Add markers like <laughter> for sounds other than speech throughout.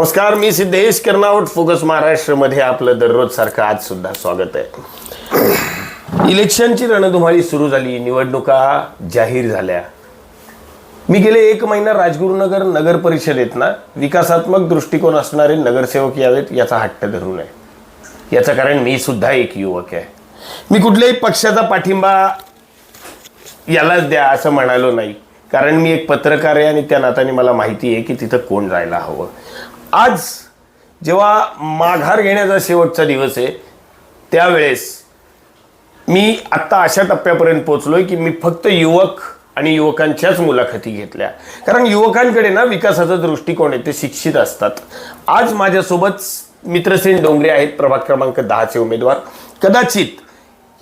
नमस्कार मी सिद्धेश कर्नावट फोकस महाराष्ट्रमध्ये आपलं दररोज सारखं आज सुद्धा स्वागत आहे. इलेक्शनची रणधुमाळी सुरू झाली निवडणुका जाहीर झाल्या. मी गेले एक महिना राजगुरुनगर नगर परिषदेत ना विकासात्मक दृष्टिकोन असणारे नगरसेवक यावेत याचा हट्ट धरून आहे. याचं कारण मी सुद्धा एक युवक आहे. मी कुठल्याही पक्षाचा पाठिंबा यालाच द्या असं म्हणालो नाही. कारण मी एक पत्रकार आहे आणि त्या नात्याने मला माहिती आहे की तिथं कोण जायला हवं. आज जेव्हा माघार घेण्याचा शेवटचा दिवस आहे त्यावेळेस मी आत्ता अशा टप्प्यापर्यंत पोहोचलोय की मी फक्त युवक आणि युवकांच्याच मुलाखती घेतल्या. कारण युवकांकडे ना विकासाचा दृष्टिकोन आहे ते शिक्षित असतात. आज माझ्यासोबत मित्रसेन डोंगरे आहेत प्रभाग क्रमांक दहाचे उमेदवार. कदाचित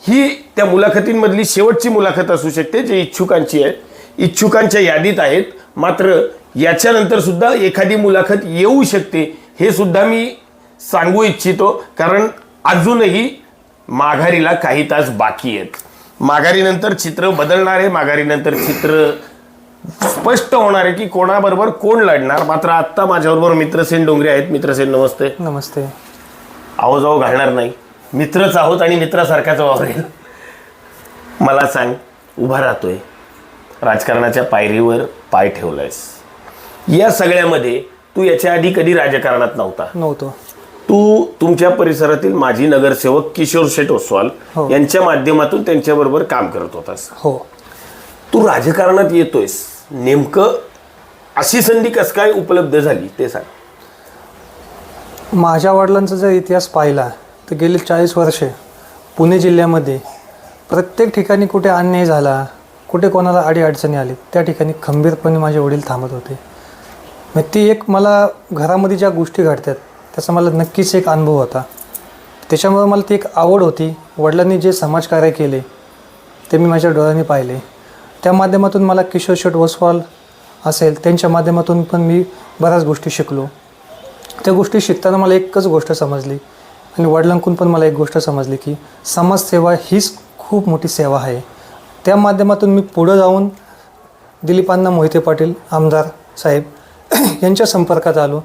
ही त्या मुलाखतींमधली शेवटची मुलाखत असू शकते जे इच्छुकांची आहे. इच्छुकांच्या यादीत आहेत. मात्र याच्यानंतर सुद्धा एखादी मुलाखत येऊ शकते हे सुद्धा मी सांगू इच्छितो. कारण अजूनही माघारीला काही तास बाकी आहेत. माघारीनंतर चित्र बदलणार आहे. माघारीनंतर चित्र स्पष्ट होणार आहे की कोणाबरोबर कोण लढणार. मात्र आत्ता माझ्याबरोबर मित्रसेन डोंगरे आहेत. मित्रसेन नमस्ते. नमस्ते. आहो जाऊ घालणार नाही. मित्रच आहोत आणि मित्रासारखाच वावरेल. मला सांग उभा राहतोय. राजकारणाच्या पायरीवर पाय ठेवलायस. या सगळ्यामध्ये तू याच्या आधी कधी राजकारणात नव्हता? नव्हतो. तू तुमच्या परिसरातील माजी नगरसेवक किशोर शेठ ओसवाल हो. यांच्या माध्यमातून त्यांच्याबरोबर काम करत होतास. हो. तू राजकारणात येतोयस. नेमकं अशी संधी कस काय उपलब्ध झाली ते सांग. माझ्या वडिलांचा जर इतिहास पाहिला तर गेली चाळीस वर्षे पुणे जिल्ह्यामध्ये प्रत्येक ठिकाणी कुठे अन्याय झाला कुठे कोणाला अडीअडचणी आली त्या ठिकाणी खंबीरपणे माझे वडील थांबत होते. मग ती एक मला घरामध्ये ज्या गोष्टी घडतात त्याचा मला नक्कीच एक अनुभव होता. त्याच्यामुळे मला ती एक आवड होती. वडिलांनी जे समाजकार्य केले ते मी माझ्या डोळ्यांनी पाहिले. त्या माध्यमातून मला किशोर शेट ओसवाल असेल त्यांच्या माध्यमातून पण मी बऱ्याच गोष्टी शिकलो. त्या गोष्टी शिकताना मला एकच गोष्ट समजली आणि वडिलांकडून पण मला एक गोष्ट समजली की समाजसेवा हीच खूप मोठी सेवा आहे. त्या माध्यमातून मी पुढं जाऊन दिलीपांना मोहिते पाटील आमदार साहेब <clears throat> यांच्या संपर्कात आलो.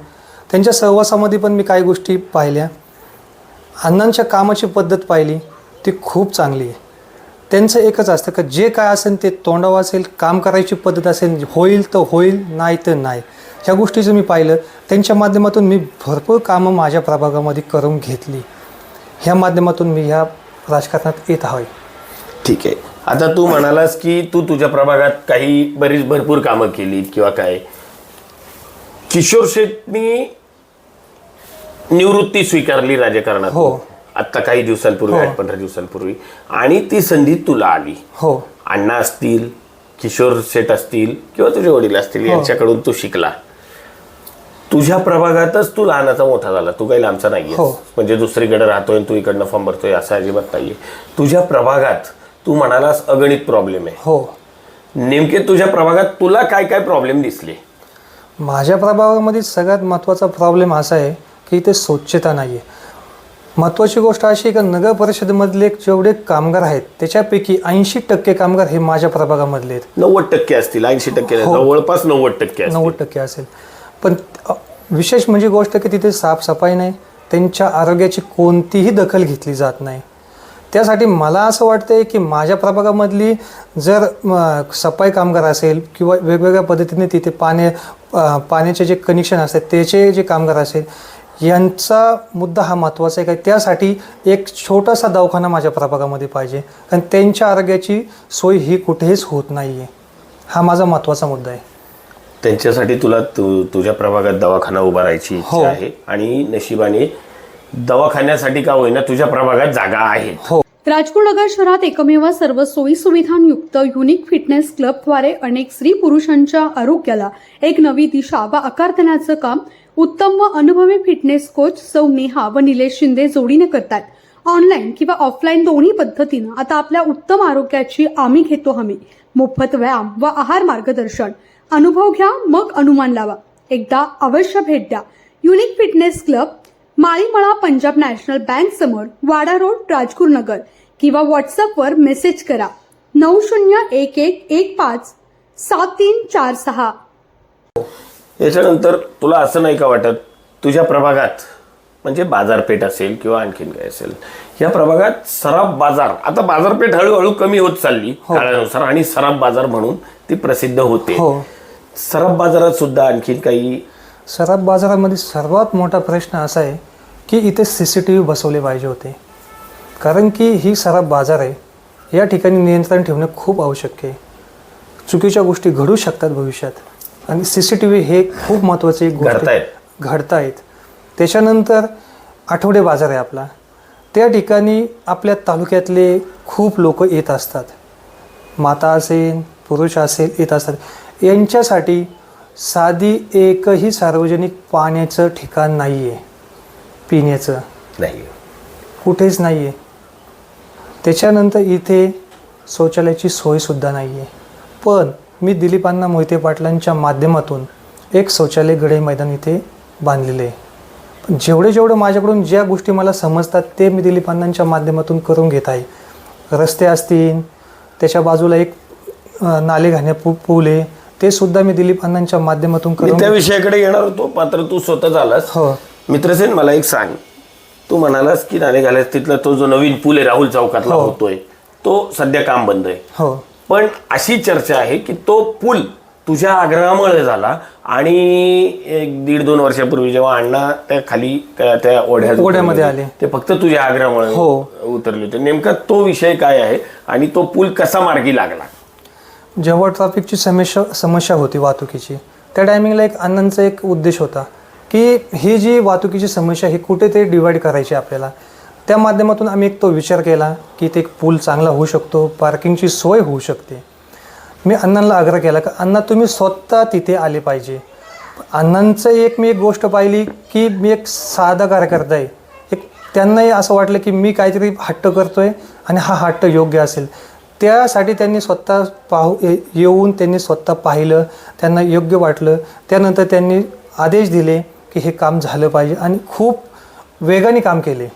त्यांच्या सहवासामध्ये पण मी काही गोष्टी पाहिल्या. अण्णांच्या कामाची पद्धत पाहिली ती खूप चांगली आहे. त्यांचं एकच असतं का जे काय असेल ते तोंडावं असेल काम करायची पद्धत असेल होईल तर होईल नाही तर नाही. ह्या गोष्टीचं मी पाहिलं. त्यांच्या माध्यमातून मी भरपूर कामं माझ्या प्रभागामध्ये करून घेतली. ह्या माध्यमातून मी ह्या राजकारणात येत हवे ठीक आहे. आता तू म्हणालास की तू तुझ्या प्रभागात काही बरीच भरपूर कामं केली किंवा काय? किशोर शेटनी निवृत्ती स्वीकारली राजकारणात हो. आत्ता काही दिवसांपूर्वी हो. आठ पंधरा दिवसांपूर्वी. आणि ती संधी तुला आली. हो. अण्णा असतील किशोर शेठ असतील किंवा तुझे वडील असतील यांच्याकडून तू शिकला. तुझ्या प्रभागातच तू लहानाचा मोठा झाला. तू काही लांबचा नाहीये हो. म्हणजे दुसरीकडे राहतोय आणि तू इकडनं फॉर्म भरतोय असं अजिबात नाहीये. तुझ्या प्रभागात तू म्हणालास अगणित प्रॉब्लेम आहे. हो. नेमके तुझ्या प्रभागात तुला काय काय प्रॉब्लेम दिसले? माझ्या प्रभागामध्ये सगळ्यात महत्त्वाचा प्रॉब्लेम असा आहे की इथे स्वच्छता नाही आहे महत्त्वाची गोष्ट अशी आहे का नगर परिषदेमधले जेवढे कामगार आहेत त्याच्यापैकी ऐंशी टक्के कामगार हे माझ्या प्रभागामधले आहेत. नव्वद टक्के असतील ऐंशी टक्के नाही, हो. जवळपास नव्वद टक्के असतील. नव्वद टक्के असेल. पण अ, विशेष म्हणजे गोष्ट की तिथे साफसफाई नाही त्यांच्या आरोग्याची कोणतीही दखल घेतली जात नाही. त्यासाठी मला असं वाटतंय की माझ्या प्रभागामधली जर सफाई कामगार असेल किंवा वेगवेगळ्या पद्धतीने तिथे पाण्या अ, पाण्याचे जे कनेक्शन असतात त्याचे जे कामगार असेल यांचा मुद्दा हा महत्त्वाचा आहे. का त्यासाठी एक छोटासा दवाखाना माझ्या प्रभागामध्ये पाहिजे. कारण त्यांच्या आरोग्याची सोय ही कुठेच होत नाही आहे हा माझा महत्त्वाचा मुद्दा आहे. त्यांच्यासाठी तुला तु- तुझ्या प्रभागात दवाखाना उभारायची हो. इच्छा आहे. आणि नशिबाने दवाखान्यासाठी का होईना तुझ्या प्रभागात जागा आहेत हो. राजपूरनगर शहरात एकमेव सर्व सोयी सुविधांयुक्त युनिक फिटनेस क्लबद्वारे अनेक स्त्री पुरुषांच्या आरोग्याला एक नवी दिशा व आकार देण्याचं काम उत्तम व अनुभवी फिटनेस कोच सौ नेहा व निलेश शिंदे जोडीने करतात. ऑनलाईन किंवा ऑफलाईन दोन्ही पद्धतीनं आता आपल्या उत्तम आरोग्याची आम्ही घेतो हमी. मोफत व्यायाम व आहार मार्गदर्शन. अनुभव घ्या मग अनुमान लावा. एकदा अवश्य भेट द्या. Unique fitness club Malimala Punjab national bank समोर वाडा रोड राजगुर नगर. किंवा व्हॉट्सअपवर मेसेज करा. नऊ शून्य एक एक एक पाच सात तीन चार सहा. याच्यानंतर तुला असं नाही का वाटत? तुझ्या प्रभागात म्हणजे बाजारपेठ असेल किंवा आणखीन काय असेल या प्रभागात सराफ बाजार आता बाजारपेठ हळूहळू कमी होत चालली काळानुसार आणि सराफ बाजार म्हणून ती प्रसिद्ध होते. हो. सराफ बाजारात सुद्धा आणखीन काही सराफ बाजारामध्ये सर्वात मोठा प्रश्न असा आहे की इथे सी सी टी व्ही बसवले पाहिजे होते. कारण की ही सराफ बाजार आहे या ठिकाणी नियंत्रण ठेवणं खूप आवश्यक आहे. चुकीच्या गोष्टी घडू शकतात भविष्यात आणि सी सी टी व्ही हे खूप महत्त्वाची गोष्ट घडतायत. घडतायत. त्याच्यानंतर आठवडे बाजार आहे आपला. त्या ठिकाणी आपल्या तालुक्यातले खूप लोक येत असतात. माता असेल पुरुष असेल येत असतात. यांच्यासाठी साधी एकही सार्वजनिक पाण्याचं ठिकाण नाही आहे पिण्याचं. नाही कुठेच नाही आहे त्याच्यानंतर इथे शौचालयाची सोयसुद्धा नाही आहे पण मी दिलीपांना मोहिते पाटलांच्या माध्यमातून एक शौचालय गडे मैदान इथे बांधलेलं आहे. जेवढे जेवढं माझ्याकडून ज्या गोष्टी मला समजतात ते मी दिलीपांनांच्या माध्यमातून करून घेत आहे. रस्ते असतील त्याच्या बाजूला एक नाले घाण्या पू पूल आहे. ते सुद्धा मी दिलीप अण्णांच्या माध्यमातून मी करून त्या विषयाकडे येणार होतो. मात्र तू स्वतः झालास. हो. मित्रसेन मला एक सांग. तू म्हणालास की नाणे घालास तिथला तो जो नवीन पूल आहे राहुल चौकातला हो. होतोय तो सध्या काम बंद आहे. हो. पण अशी चर्चा आहे की तो पूल तुझ्या आग्रहामुळे झाला आणि एक दीड दोन वर्षापूर्वी जेव्हा अण्णा त्या खाली त्या त्या ओढ्यात ओढ्यामध्ये उतरले आले. ते फक्त तुझ्या आग्रहामुळे हो. उतरले होते. नेमका तो विषय काय आहे आणि तो पूल कसा मार्गी लागला? जेव्हा ट्रॅफिकची समस्या समस्या होती वाहतुकीची त्या टायमिंगला एक अण्णांचा एक उद्देश होता की ही जी वाहतुकीची समस्या ही कुठे ते डिवाईड करायची आपल्याला. त्या माध्यमातून आम्ही एक तो विचार केला की ते एक पूल चांगला होऊ शकतो पार्किंगची सोय होऊ शकते. मी अण्णांना आग्रह केला का अण्णा तुम्ही स्वतः तिथे आले पाहिजे. अण्णांचं एक मी एक गोष्ट पाहिली की मी एक साधा कार्यकर्ता आहे. एक त्यांनाही असं वाटलं की मी काहीतरी हट्ट करतो आहे आणि हा हट्ट योग्य असेल. त्यासाठी त्यांनी स्वतः पाहू येऊन त्यांनी स्वतः पाहिलं त्यांना योग्य वाटलं. त्यानंतर त्यांनी आदेश दिले की हे काम झालं पाहिजे आणि खूप वेगाने काम केले.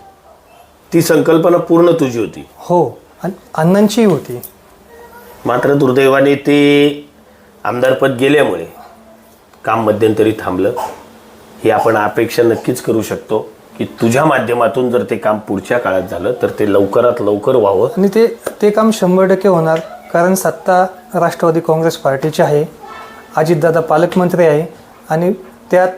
ती संकल्पना पूर्ण तुझी होती. हो आणि अण्णांचीही होती. मात्र दुर्दैवाने ते आमदारपद गेल्यामुळे काम मध्यंतरी थांबलं. ही आपण अपेक्षा नक्कीच करू शकतो. की तुझ्या माध्यमातून जर ते काम पुढच्या काळात झालं तर ते लवकरात लवकर व्हावं. आणि ते ते काम शंभर टक्के होणार कारण सत्ता राष्ट्रवादी काँग्रेस पार्टीची आहे अजितदादा पालकमंत्री आहे आणि त्यात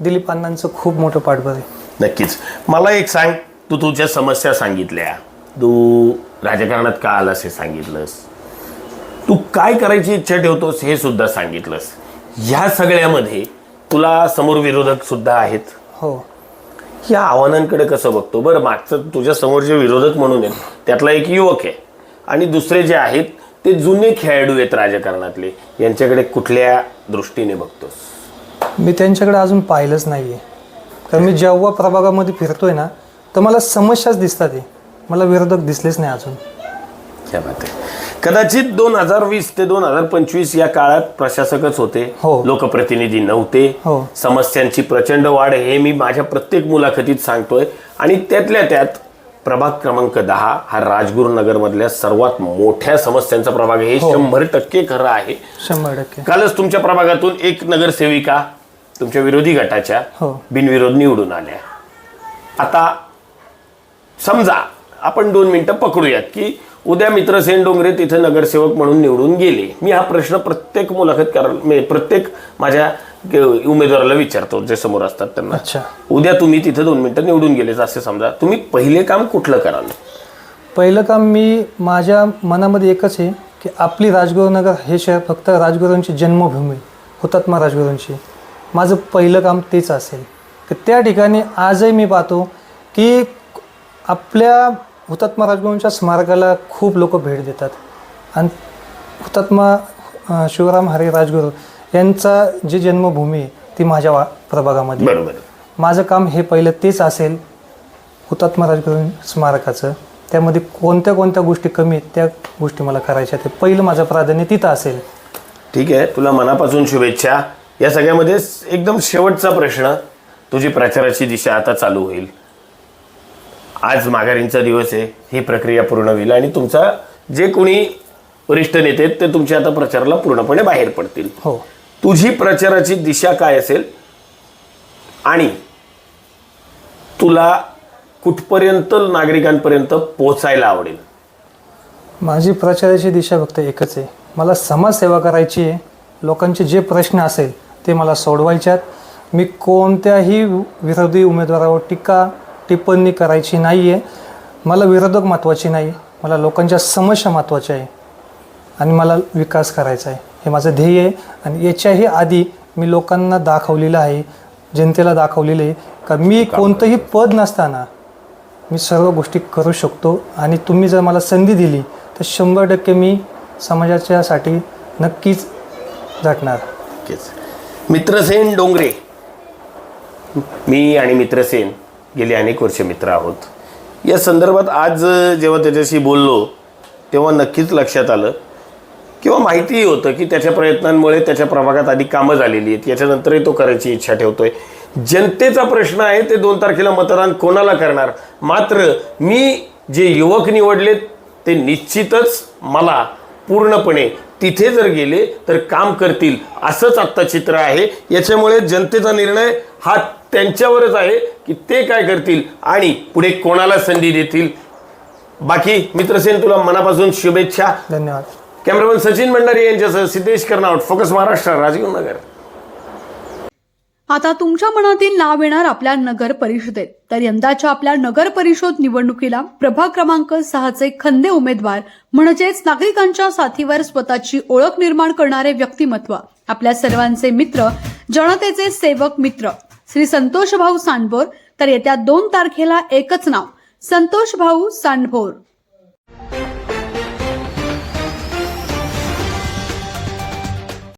दिलीप अण्णांचं खूप मोठं पाठबळ आहे. नक्कीच. मला एक सांग तू तुझ्या समस्या सांगितल्या. तू राजकारणात का आलास हे सांगितलंस? तू काय करायची इच्छा ठेवतोस हे सुद्धा सांगितलंस. ह्या सगळ्यामध्ये तुला समोर विरोधक सुद्धा आहेत? हो. या आव्हानांकडे कसं बघतो? बरं मागचं तुझ्या समोर जे विरोधक म्हणून आहेत त्यातला एक युवक आहे. आणि दुसरे जे आहेत ते जुने खेळाडू आहेत राजकारणातले. यांच्याकडे कुठल्या दृष्टीने बघतोस? मी त्यांच्याकडे अजून पाहिलंच नाही आहे कारण मी जेव्हा प्रभागामध्ये फिरतोय ना तर मला समस्याच दिसतात आहे मला विरोधक दिसलेच नाही अजून. क्या बात आहे कदाचित दोन हजार वीस ते दोन हजार पंचवीस या काळात प्रशासकच होते हो. लोकप्रतिनिधी नव्हते हो. समस्यांची प्रचंड वाढ हे मी माझ्या प्रत्येक मुलाखतीत सांगतोय आणि त्यातल्या त्यात प्रभाग क्रमांक दहा हा राजगुरुनगर मधल्या सर्वात मोठ्या समस्यांचा प्रभाग आहे हे हो. शंभर टक्के खरं आहे शंभर टक्के कालच तुमच्या प्रभागातून एक नगरसेविका तुमच्या विरोधी गटाच्या हो. बिनविरोध निवडून आल्या आता समजा आपण दोन मिनिटं पकडूयात की उद्या मित्रसेन डोंगरे तिथे नगरसेवक म्हणून निवडून गेले. मी हा प्रश्न प्रत्येक मुलाखत म्हणजे प्रत्येक माझ्या उमेदवाराला विचारतो जे समोर असतात त्यांना. अच्छा. उद्या तुम्ही तिथे दोन मिनिटं निवडून गेले असे समजा. तुम्ही पहिले काम कुठलं कराल? पहिलं काम मी माझ्या मनामध्ये एकच आहे की आपली राजगुरुनगर हे शहर फक्त राजगुरूंची जन्मभूमी हुतात्मा राजगुरूंची. माझं पहिलं काम तेच असेल. की त्या ठिकाणी आजही मी पाहतो की आपल्या हुतात्मा राजगुरूंच्या स्मारकाला खूप लोक भेट देतात. आणि हुतात्मा शिवराम हरे राजगुरू यांचा जी जन्मभूमी आहे ती माझ्या वा प्रभागामध्ये. बरोबर. माझं काम हे पहिलं तेच असेल हुतात्मा राजगुरू स्मारकाचं. त्यामध्ये कोणत्या कोणत्या गोष्टी कमी आहेत त्या गोष्टी मला करायच्या आहेत. पहिलं माझं प्राधान्य तिथं असेल. ठीक आहे. तुला मनापासून शुभेच्छा. या सगळ्यामध्ये एकदम शेवटचा प्रश्न तुझी प्रचाराची दिशा आता चालू होईल. आज माघारींचा दिवस आहे ही प्रक्रिया पूर्ण होईल आणि तुमचा जे कोणी वरिष्ठ नेते आहेत ते तुमच्या आता प्रचाराला पूर्णपणे बाहेर पडतील. हो. तुझी प्रचाराची दिशा काय असेल? आणि तुला कुठपर्यंत नागरिकांपर्यंत पोहोचायला आवडेल? माझी प्रचाराची दिशा फक्त एकच आहे. मला समाजसेवा करायची आहे. लोकांचे जे प्रश्न असेल ते मला सोडवायच्यात मी कोणत्याही विरोधी उमेदवारावर टीका टिप्पणी करायची नाही आहे मला विरोधक महत्त्वाचे नाही मला लोकांच्या समस्या महत्त्वाच्या आहे. आणि मला विकास करायचा आहे. हे माझं ध्येय आहे. आणि याच्याही आधी मी लोकांना दाखवलेलं आहे. जनतेला दाखवलेलं आहे का मी कोणतंही पद नसताना मी सर्व गोष्टी करू शकतो. आणि तुम्ही जर मला संधी दिली तर शंभर टक्के मी समाजाच्यासाठी नक्कीच झटणार नक्कीच. मित्रसेन डोंगरे. मी आणि मित्रसेन गेली अनेक वर्ष मित्र आहोत. या संदर्भात आज जेव्हा त्याच्याशी बोललो तेव्हा नक्कीच लक्षात आलं. किंवा माहितीही होतं की त्याच्या प्रयत्नांमुळे त्याच्या प्रभागात आधी कामं झालेली आहेत. याच्यानंतरही तो करायची इच्छा ठेवतो आहे जनतेचा प्रश्न आहे ते दोन तारखेला मतदान कोणाला करणार? मात्र मी जे युवक निवडलेत ते निश्चितच मला पूर्णपणे तिथे जर गेले तर काम करतील असंच आत्ता चित्र आहे. याच्यामुळे जनतेचा निर्णय हा त्यांच्यावरच आहे. की ते काय करतील आणि पुढे कोणाला संधी देतील? बाकी मित्रसेन तुला मनापासून शुभेच्छा. धन्यवाद. कॅमेरामन सचिन भंडारी यांच्यासह सिद्धेश कर्नावट फोकस महाराष्ट्र राजगुरू नगर. आता तुमच्या मनातील नाव येणार आपल्या नगर परिषदेत. तर यंदाच्या आपल्या नगर परिषद निवडणुकीला प्रभाग क्रमांक सहाचे खंदे उमेदवार म्हणजेच नागरिकांच्या साथीवर स्वतःची ओळख निर्माण करणारे व्यक्तिमत्व. आपल्या सर्वांचे मित्र जनतेचे सेवक मित्र. श्री संतोष भाऊ सांडभोर. तर येत्या दोन तारखेला एकच नाव संतोष भाऊ सांडभोर.